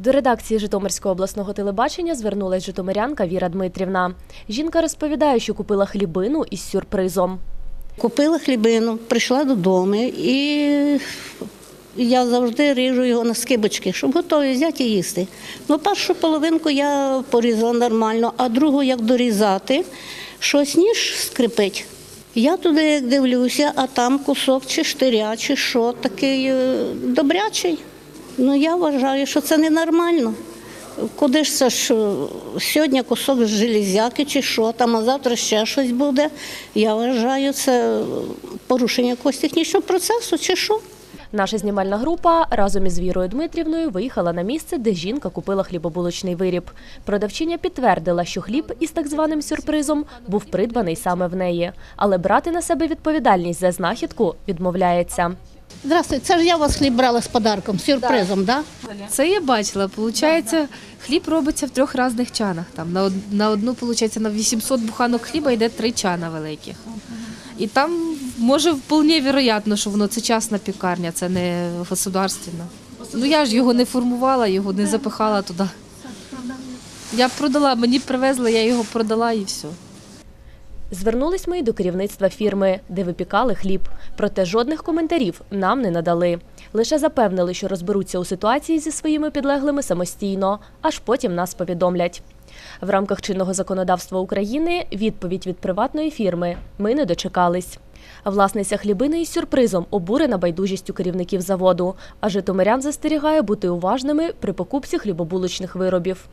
До редакції Житомирського обласного телебачення звернулась житомирянка Віра Дмитрівна. Жінка розповідає, що купила хлібину із сюрпризом. Купила хлібину, прийшла додому і я завжди ріжу його на скибочки, щоб готові взяти і їсти. Ну, першу половинку я порізала нормально, а другу як дорізати, щось ніж скрипить. Я туди як дивлюся, а там кусок чи штиря, чи що, такий е, добрячий. Ну я вважаю, що це ненормально. Куди ж це ж е, сьогодні кусок железяки чи що там, а завтра ще щось буде. Я вважаю, це порушення якогось технічного процесу чи що. Наша знімальна група разом із Вірою Дмитрівною виїхала на місце, де жінка купила хлібобулочний виріб. Продавчиня підтвердила, що хліб із так званим сюрпризом був придбаний саме в неї, але брати на себе відповідальність за знахідку відмовляється. Здравствуйте, це ж я у вас хліб брала з подарком, з сюрпризом? Да? Це я бачила. Получається, хліб робиться в трьох різних чанах. Там на, од- на одну, получається, на 800 буханок хліба йде три чана великих. І там може вполне вероятно, що воно це частна пікарня, це не государственна. Ну я ж його не формувала, його не запихала туди. Я продала, мені привезли, я його продала і все. Звернулись ми й до керівництва фірми, де випікали хліб. Проте жодних коментарів нам не надали. Лише запевнили, що розберуться у ситуації зі своїми підлеглими самостійно, аж потім нас повідомлять. В рамках чинного законодавства України відповідь від приватної фірми ми не дочекались. Власниця хлібини із сюрпризом обурена байдужістю керівників заводу, а житомирян застерігає бути уважними при покупці хлібобулочних виробів.